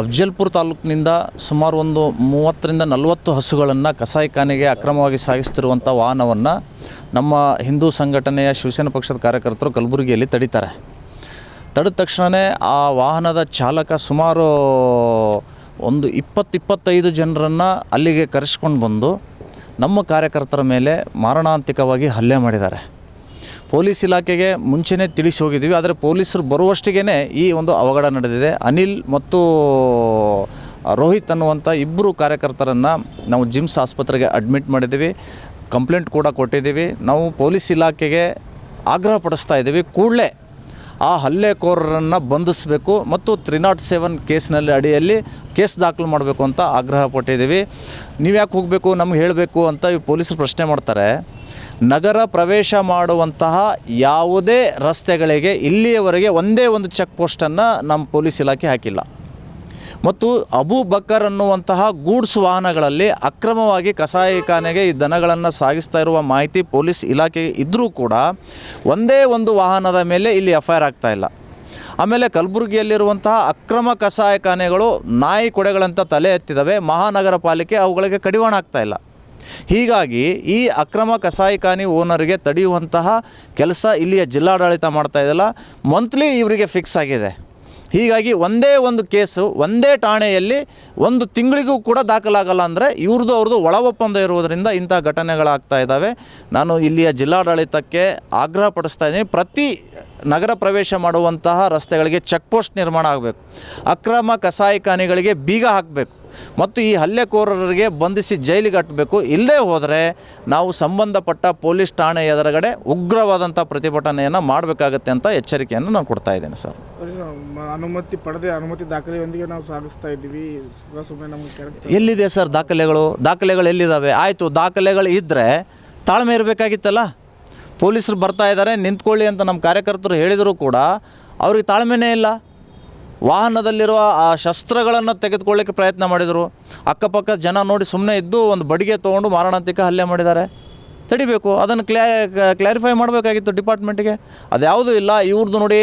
ಅಫ್ಜಲ್ಪುರ ತಾಲೂಕಿನಿಂದ ಸುಮಾರು ಒಂದು ಮೂವತ್ತರಿಂದ ನಲವತ್ತು ಹಸುಗಳನ್ನು ಕಸಾಯಿಖಾನೆಗೆ ಅಕ್ರಮವಾಗಿ ಸಾಗಿಸ್ತಿರುವಂಥ ವಾಹನವನ್ನು ನಮ್ಮ ಹಿಂದೂ ಸಂಘಟನೆಯ ಶಿವಸೇನಾ ಪಕ್ಷದ ಕಾರ್ಯಕರ್ತರು ಕಲಬುರಗಿಯಲ್ಲಿ ತಡೀತಾರೆ. ತಡೆದ ತಕ್ಷಣವೇ ಆ ವಾಹನದ ಚಾಲಕ ಸುಮಾರು ಒಂದು ಇಪ್ಪತ್ತು ಇಪ್ಪತ್ತೈದು ಜನರನ್ನು ಅಲ್ಲಿಗೆ ಕರೆಸ್ಕೊಂಡು ಬಂದು ನಮ್ಮ ಕಾರ್ಯಕರ್ತರ ಮೇಲೆ ಮಾರಣಾಂತಿಕವಾಗಿ ಹಲ್ಲೆ ಮಾಡಿದ್ದಾರೆ. ಪೊಲೀಸ್ ಇಲಾಖೆಗೆ ಮುಂಚೆನೇ ತಿಳಿಸಿ ಹೋಗಿದ್ದೀವಿ, ಆದರೆ ಪೊಲೀಸರು ಬರುವಷ್ಟಿಗೇ ಈ ಒಂದು ಅವಘಡ ನಡೆದಿದೆ. ಅನಿಲ್ ಮತ್ತು ರೋಹಿತ್ ಅನ್ನುವಂಥ ಇಬ್ಬರು ಕಾರ್ಯಕರ್ತರನ್ನು ನಾವು ಜಿಮ್ಸ್ ಆಸ್ಪತ್ರೆಗೆ ಅಡ್ಮಿಟ್ ಮಾಡಿದ್ದೀವಿ. ಕಂಪ್ಲೇಂಟ್ ಕೂಡ ಕೊಟ್ಟಿದ್ದೀವಿ. ನಾವು ಪೊಲೀಸ್ ಇಲಾಖೆಗೆ ಆಗ್ರಹ ಪಡಿಸ್ತಾ ಇದ್ದೀವಿ. ಕೂಡಲೇ ಆ ಹಲ್ಲೆಕೋರರನ್ನು ಬಂಧಿಸಬೇಕು ಮತ್ತು ತ್ರೀ ನಾಟ್ ಸೆವೆನ್ ಕೇಸ್ನಲ್ಲಿ ಅಡಿಯಲ್ಲಿ ಕೇಸ್ ದಾಖಲು ಮಾಡಬೇಕು ಅಂತ ಆಗ್ರಹ ಪಟ್ಟಿದ್ದೀವಿ. ನೀವು ಯಾಕೆ ಹೋಗಬೇಕು, ನಮ್ಗೆ ಹೇಳಬೇಕು ಅಂತ ಈ ಪೊಲೀಸರು ಪ್ರಶ್ನೆ ಮಾಡ್ತಾರೆ. ನಗರ ಪ್ರವೇಶ ಮಾಡುವಂತಹ ಯಾವುದೇ ರಸ್ತೆಗಳಿಗೆ ಇಲ್ಲಿಯವರೆಗೆ ಒಂದೇ ಒಂದು ಚೆಕ್ ಪೋಸ್ಟನ್ನು ನಮ್ಮ ಪೊಲೀಸ್ ಇಲಾಖೆ ಹಾಕಿಲ್ಲ. ಮತ್ತು ಅಬು ಬಕ್ಕರ್ ಅನ್ನುವಂತಹ ಗೂಡ್ಸ್ ವಾಹನಗಳಲ್ಲಿ ಅಕ್ರಮವಾಗಿ ಕಸಾಯಿಖಾನೆಗೆ ಈ ದನಗಳನ್ನು ಸಾಗಿಸ್ತಾ ಇರುವ ಮಾಹಿತಿ ಪೊಲೀಸ್ ಇಲಾಖೆ ಇದ್ದರೂ ಕೂಡ ಒಂದೇ ಒಂದು ವಾಹನದ ಮೇಲೆ ಇಲ್ಲಿ ಎಫ್ ಐ ಆಗ್ತಾ ಇಲ್ಲ. ಆಮೇಲೆ ಕಲಬುರಗಿಯಲ್ಲಿರುವಂತಹ ಅಕ್ರಮ ಕಸಾಯಿಖಾನೆಗಳು ನಾಯಿ ಕೊಡೆಗಳಂತ ತಲೆ ಎತ್ತಿದವೆ ಮಹಾನಗರ ಪಾಲಿಕೆ ಅವುಗಳಿಗೆ ಕಡಿವಾಣ ಆಗ್ತಾ ಇಲ್ಲ. ಹೀಗಾಗಿ ಈ ಅಕ್ರಮ ಕಸಾಯಿಖಾನೆ ಓನರ್ಗೆ ತಡೆಯುವಂತಹ ಕೆಲಸ ಇಲ್ಲಿಯ ಜಿಲ್ಲಾಡಳಿತ ಮಾಡ್ತಾ ಇದೆಯಲ್ಲ ಮಂತ್ಲಿ ಇವರಿಗೆ ಫಿಕ್ಸ್ ಆಗಿದೆ. ಹೀಗಾಗಿ ಒಂದೇ ಒಂದು ಕೇಸು, ಒಂದೇ ಠಾಣೆಯಲ್ಲಿ ಒಂದು ತಿಂಗಳಿಗೂ ಕೂಡ ದಾಖಲಾಗಲ್ಲ ಅಂದರೆ ಇವ್ರದ್ದು ಅವ್ರದ್ದು ಒಳ ಒಪ್ಪಂದ ಇರುವುದರಿಂದ ಇಂಥ ಘಟನೆಗಳಾಗ್ತಾ ಇದ್ದಾವೆ. ನಾನು ಇಲ್ಲಿಯ ಜಿಲ್ಲಾಡಳಿತಕ್ಕೆ ಆಗ್ರಹ ಪಡಿಸ್ತಾ ಇದ್ದೀನಿ. ಪ್ರತಿ ನಗರ ಪ್ರವೇಶ ಮಾಡುವಂತಹ ರಸ್ತೆಗಳಿಗೆ ಚೆಕ್ ಪೋಸ್ಟ್ ನಿರ್ಮಾಣ ಆಗಬೇಕು. ಅಕ್ರಮ ಕಸಾಯಿಖಾನೆಗಳಿಗೆ ಬೀಗ ಹಾಕಬೇಕು. ಮತ್ತು ಈ ಹಲ್ಲೆಕೋರರಿಗೆ ಬಂಧಿಸಿ ಜೈಲಿಗೆ ಕಟ್ಟಬೇಕು ಇಲ್ಲದೇ ಹೋದರೆ ನಾವು ಸಂಬಂಧಪಟ್ಟ ಪೊಲೀಸ್ ಠಾಣೆ ಎದುರುಗಡೆ ಉಗ್ರವಾದಂಥ ಪ್ರತಿಭಟನೆಯನ್ನು ಮಾಡಬೇಕಾಗತ್ತೆ ಅಂತ ಎಚ್ಚರಿಕೆಯನ್ನು ನಾನು ಕೊಡ್ತಾ ಇದ್ದೇನೆ ಸರ್. ಅನುಮತಿ ಪಡೆದೇ ಅನುಮತಿ ದಾಖಲೆಯೊಂದಿಗೆ ನಾವು ಸಾಗಿಸ್ತಾ ಇದ್ದೀವಿ. ಎಲ್ಲಿದೆ ಸರ್ ದಾಖಲೆಗಳು? ದಾಖಲೆಗಳು ಎಲ್ಲಿದ್ದಾವೆ ಆಯಿತು ದಾಖಲೆಗಳು ಇದ್ದರೆ ತಾಳ್ಮೆ ಇರಬೇಕಾಗಿತ್ತಲ್ಲ? ಪೊಲೀಸರು ಬರ್ತಾ ಇದ್ದಾರೆ ನಿಂತ್ಕೊಳ್ಳಿ ಅಂತ ನಮ್ಮ ಕಾರ್ಯಕರ್ತರು ಹೇಳಿದರೂ ಕೂಡ ಅವ್ರಿಗೆ ತಾಳ್ಮೆನೇ ಇಲ್ಲ. ವಾಹನದಲ್ಲಿರುವ ಆ ಶಸ್ತ್ರಗಳನ್ನು ತೆಗೆದುಕೊಳ್ಳಿಕ್ಕೆ ಪ್ರಯತ್ನ ಮಾಡಿದರು. ಅಕ್ಕಪಕ್ಕ ಜನ ನೋಡಿ ಸುಮ್ಮನೆ ಇದ್ದು ಒಂದು ಬಡಿಗೆ ತೊಗೊಂಡು ಮಾರಣಾಂತಿಕ ಹಲ್ಲೆ ಮಾಡಿದ್ದಾರೆ. ತಡಿಬೇಕು, ಅದನ್ನು ಕ್ಲ್ಯಾ ಕ್ಲಾರಿಫೈ ಮಾಡಬೇಕಾಗಿತ್ತು ಡಿಪಾರ್ಟ್ಮೆಂಟಿಗೆ. ಅದ್ಯಾವುದೂ ಇಲ್ಲ ಇವ್ರದ್ದು ನೋಡಿ